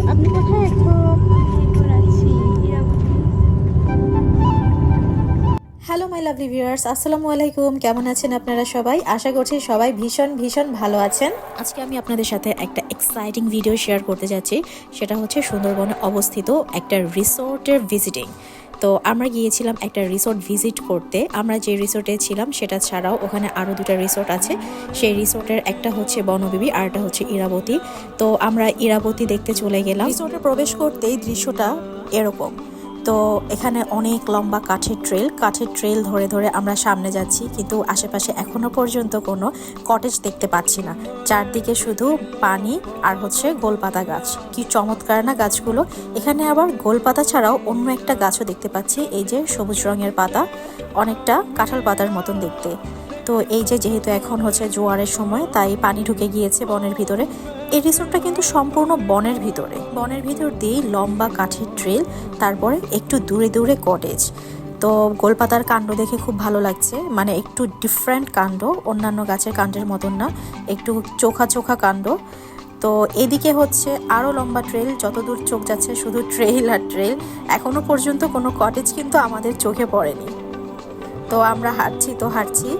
এখন? Hello my lovely viewers আসসালামু আলাইকুম। কেমন আছেন আপনারা সবাই? আশা করছি সবাই ভীষণ ভীষণ ভালো আছেন। আজকে আমি আপনাদের সাথে একটা এক্সাইটিং ভিডিও শেয়ার করতে যাচ্ছি। সেটা হচ্ছে সুন্দরবনে অবস্থিত একটা রিসোর্টের ভিজিটিং তো আমরা গিয়েছিলাম একটা রিসোর্ট ভিজিট করতে। আমরা যে রিসোর্টে ছিলাম, সেটা ছাড়াও ওখানে আরও দুটা রিসোর্ট আছে। সেই রিসোর্টের একটা হচ্ছে বনবিবি, আর একটা হচ্ছে ইরাবতী। তো আমরা ইরাবতী দেখতে চলে গেলাম। রিসোর্টে প্রবেশ করতেই দৃশ্যটা এরকম। তো এখানে অনেক লম্বা কাঠের ট্রেল। কাঠের ট্রেল ধরে ধরে আমরা সামনে যাচ্ছি, কিন্তু আশেপাশে এখনও পর্যন্ত কোনো কটেজ দেখতে পাচ্ছি না। চারদিকে শুধু পানি আর হচ্ছে গোলপাতা গাছ। কি চমৎকার না গাছগুলো! এখানে আবার গোলপাতা ছাড়াও অন্য একটা গাছও দেখতে পাচ্ছি, এই যে সবুজ রঙের পাতা। অনেকটা কাঁঠাল পাতার মতন দেখতে। তো এই যে যেহেতু এখন হচ্ছে জোয়ারের সময়, তাই পানি ঢুকে গিয়েছে বনের ভিতরে। এই রিসোর্টটা কিন্তু সম্পূর্ণ বনের ভিতরে। বনের ভিতর দিয়েই লম্বা কাঠের ট্রেল, তারপরে একটু দূরে দূরে কটেজ তো গোলপাতার কাণ্ড দেখে খুব ভালো লাগছে। মানে একটু ডিফারেন্ট কাণ্ড, অন্যান্য গাছের কাণ্ডের মতন না, একটু চোখা চোখা কাণ্ড। তো এদিকে হচ্ছে আরও লম্বা ট্রেল, যতদূর চোখ যাচ্ছে শুধু ট্রেল আর ট্রেল। এখনও পর্যন্ত কোনো কটেজ কিন্তু আমাদের চোখে পড়েনি। তো আমরা হাঁটছি তো হাঁটছি।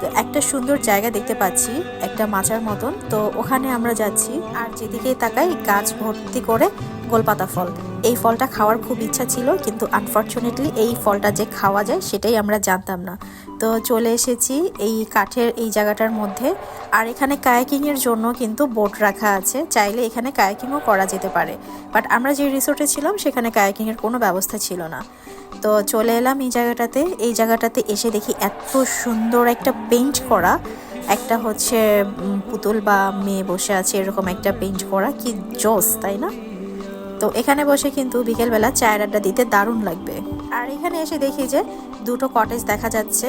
তো একটা সুন্দর জায়গা দেখতে পাচ্ছি, একটা মাচার মতন। তো ওখানে আমরা যাচ্ছি আর যেদিকে তাকাই গাছ ভর্তি করে গোলপাতা ফল। এই ফলটা খাওয়ার খুব ইচ্ছা ছিল, কিন্তু আনফর্চুনেটলি এই ফলটা যে খাওয়া যায় সেটাই আমরা জানতাম না। তো চলে এসেছি এই কাঠের, এই জায়গাটার মধ্যে। আর এখানে কায়াকিংয়ের জন্য কিন্তু বোট রাখা আছে, চাইলে এখানে কায়াকিংও করা যেতে পারে। বাট আমরা যে রিসোর্টে ছিলাম, সেখানে কায়াকিংয়ের কোনো ব্যবস্থা ছিল না। তো চলে এলাম এই জায়গাটাতে। এই জায়গাটাতে এসে দেখি এত সুন্দর একটা পেইন্ট করা। একটা হচ্ছে পুতুল বা মেয়ে বসে আছে এরকম একটা পেইন্ট করা। কি জোস, তাই না? তো এখানে বসে কিন্তু বিকেলবেলা চায়ের আড্ডা দিতে দারুণ লাগবে। আর এখানে এসে দেখি যে দুটো কটেজ দেখা যাচ্ছে।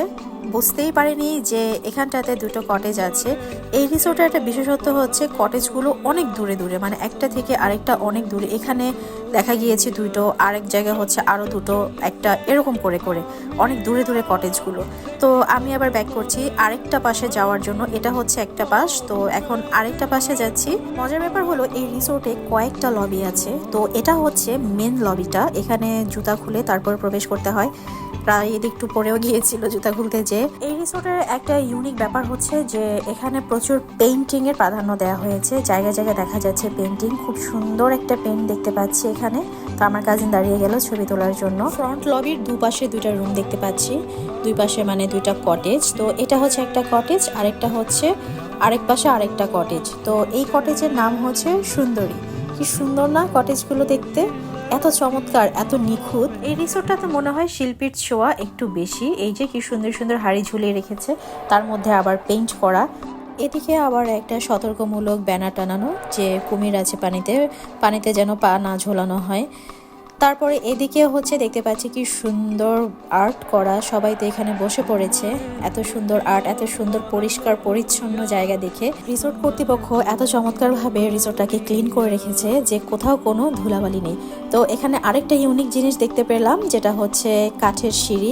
বুঝতেই পারিনি যে এখানটাতে দুটো কটেজ আছে। এই রিসোর্টের একটা বিশেষত্ব হচ্ছে কটেজগুলো অনেক দূরে দূরে মানে একটা থেকে আরেকটা অনেক দূরে। এখানে দেখা গিয়েছে দুটো, আরেক জায়গায় হচ্ছে আরও দুটো, একটা এরকম করে করে, অনেক দূরে দূরে কটেজগুলো তো আমি আবার ব্যাক করছি, আরেকটা পাশে যাওয়ার জন্য, এটা হচ্ছে একটা পাশ। তো এখন আরেকটা পাশে যাচ্ছি। মজার ব্যাপার হলো, এই রিসোর্টে কয়েকটা লবি আছে। তো এটা হচ্ছে মেন লবিটা এখানে জুতা খুলে তারপর প্রবেশ করতে হয়। প্রায় একটু পরেও গিয়েছিল জুতা খুলতে যে এই রিসোর্টের একটা ইউনিক ব্যাপার হচ্ছে যে এখানে প্রচুর পেইন্টিং এর প্রাধান্য দেওয়া হয়েছে। জায়গায় জায়গায় দেখা যাচ্ছে পেইন্টিং খুব সুন্দর একটা পেইন্ট দেখতে পাচ্ছি এখানে। তো আমার কাজিন দাঁড়িয়ে গেল ছবি তোলার জন্য। ফ্রন্ট লবির দুপাশে দুইটা রুম দেখতে পাচ্ছি। দুই পাশে মানে দুইটা কটেজ তো এটা হচ্ছে একটা কটেজ আরেকটা হচ্ছে আরেক পাশে আরেকটা কটেজ তো এই কটেজের নাম হচ্ছে সুন্দরী। কি সুন্দর না কটেজগুলো দেখতে। এত চমৎকার, এত নিখুঁত। এই রিসোর্টটাতে মনে হয় শিল্পীর ছোঁয়া একটু বেশি। এই যে কি সুন্দর সুন্দর হাড়ি ঝুলিয়ে রেখেছে, তার মধ্যে আবার পেইন্ট করা। এদিকে আবার একটা সতর্কমূলক ব্যানার টানানো, যে কুমির আছে পানিতে পানিতে যেন পা না ঝোলানো হয়। তারপরে এদিকে হচ্ছে দেখতে পাচ্ছি কি সুন্দর আর্ট করা সবাই তো এখানে বসে পড়েছে। এত সুন্দর আর্ট এত সুন্দর পরিষ্কার, পরিচ্ছন্ন জায়গা দেখে। রিসোর্ট কর্তৃপক্ষ এত চমৎকারভাবে রিসোর্টটাকে ক্লিন করে রেখেছে যে কোথাও কোনো ধুলাবালি নেই। তো এখানে আরেকটা ইউনিক জিনিস দেখতে পেলাম, যেটা হচ্ছে কাঠের সিঁড়ি।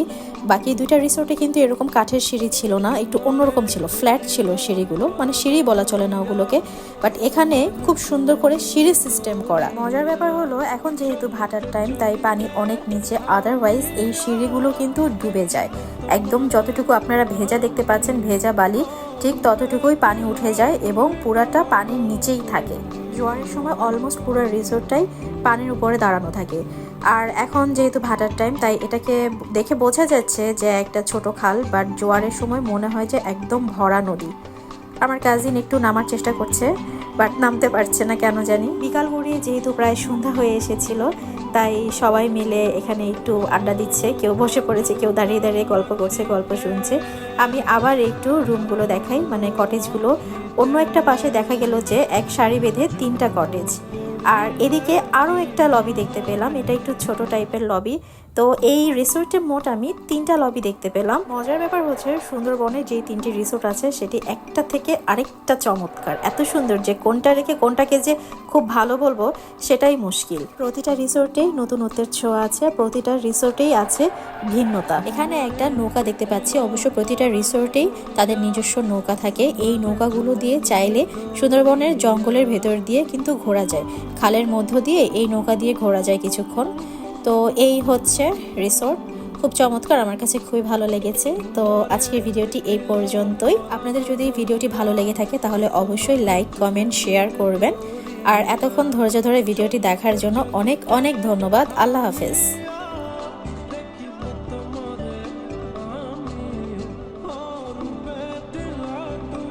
বাকি দুইটা রিসোর্টে কিন্তু এরকম কাঠের সিঁড়ি ছিল না, একটু অন্যরকম ছিল ফ্ল্যাট ছিল সিঁড়িগুলো মানে সিঁড়ি বলা চলে না ওগুলোকে বাট এখানে খুব সুন্দর করে সিঁড়ি সিস্টেম করা। মজার ব্যাপার হলো, এখন যেহেতু ভাটার টাইম তাই পানি অনেক নিচে আদারওয়াইজ এই সিঁড়িগুলো কিন্তু ডুবে যায়। একদম যতটুকু আপনারা ভেজা দেখতে পাচ্ছেন, ভেজা বালি ঠিক ততটুকুই পানি উঠে যায় এবং পুরাটা পানির নিচেই থাকে। জোয়ারের সময় অলমোস্ট পুরো রিসোর্টটাই পানির উপরে দাঁড়ানো থাকে। আর এখন যেহেতু ভাটার টাইম তাই এটাকে দেখে বোঝা যাচ্ছে যে একটা ছোট খাল বাট জোয়ারের সময় মনে হয় যে একদম ভরা নদী। আমার কাজিন একটু নামার চেষ্টা করছে বাট নামতে পারছে না কেন জানি। বিকাল গড়িয়ে যেহেতু প্রায় সন্ধ্যা হয়ে এসেছিল, তাই সবাই মিলে এখানে একটু আড্ডা দিচ্ছে। কেউ বসে পড়েছে, কেউ দাঁড়িয়ে দাঁড়িয়ে গল্প করছে, গল্প শুনছে। আমি আবার একটু রুমগুলো দেখাই মানে কটেজগুলো অন্য একটা পাশে দেখা গেল যে এক সারি বেঁধে তিনটা কটেজ আর এদিকে আরও একটা লবি দেখতে পেলাম, এটা একটু ছোট টাইপের লবি তো এই রিসোর্টে মোট আমি তিনটা লবি দেখতে পেলাম। মজার ব্যাপার হচ্ছে সুন্দরবনে যে তিনটি রিসোর্ট আছে, সেটি একটা থেকে আরেকটা চমৎকার। এত সুন্দর যে কোনটা রেখে কোনটাকে যে খুব ভালো বলব, সেটাই মুশকিল। প্রতিটা রিসোর্টেই নতুনত্বের ছোঁয়া আছে, প্রতিটা রিসোর্টেই আছে ভিন্নতা। এখানে একটা নৌকা দেখতে পাচ্ছি। অবশ্য প্রতিটা রিসোর্টেই তাদের নিজস্ব নৌকা থাকে। এই নৌকাগুলো দিয়ে চাইলে সুন্দরবনের জঙ্গলের ভেতর দিয়ে কিন্তু ঘোরা যায়। খালের মধ্য দিয়ে এই নৌকা দিয়ে ঘোরা যায় কিছুক্ষণ। তো এই হচ্ছে রিসোর্ট খুব চমৎকার, আমার কাছে খুবই ভালো লেগেছে। তো আজকের ভিডিওটি এই পর্যন্তই। আপনাদের যদি ভিডিওটি ভালো লেগে থাকে, তাহলে অবশ্যই লাইক কমেন্ট শেয়ার করবেন। আর এতক্ষণ ধৈর্য ধরে ভিডিওটি দেখার জন্য অনেক অনেক ধন্যবাদ। আল্লাহ হাফেজ।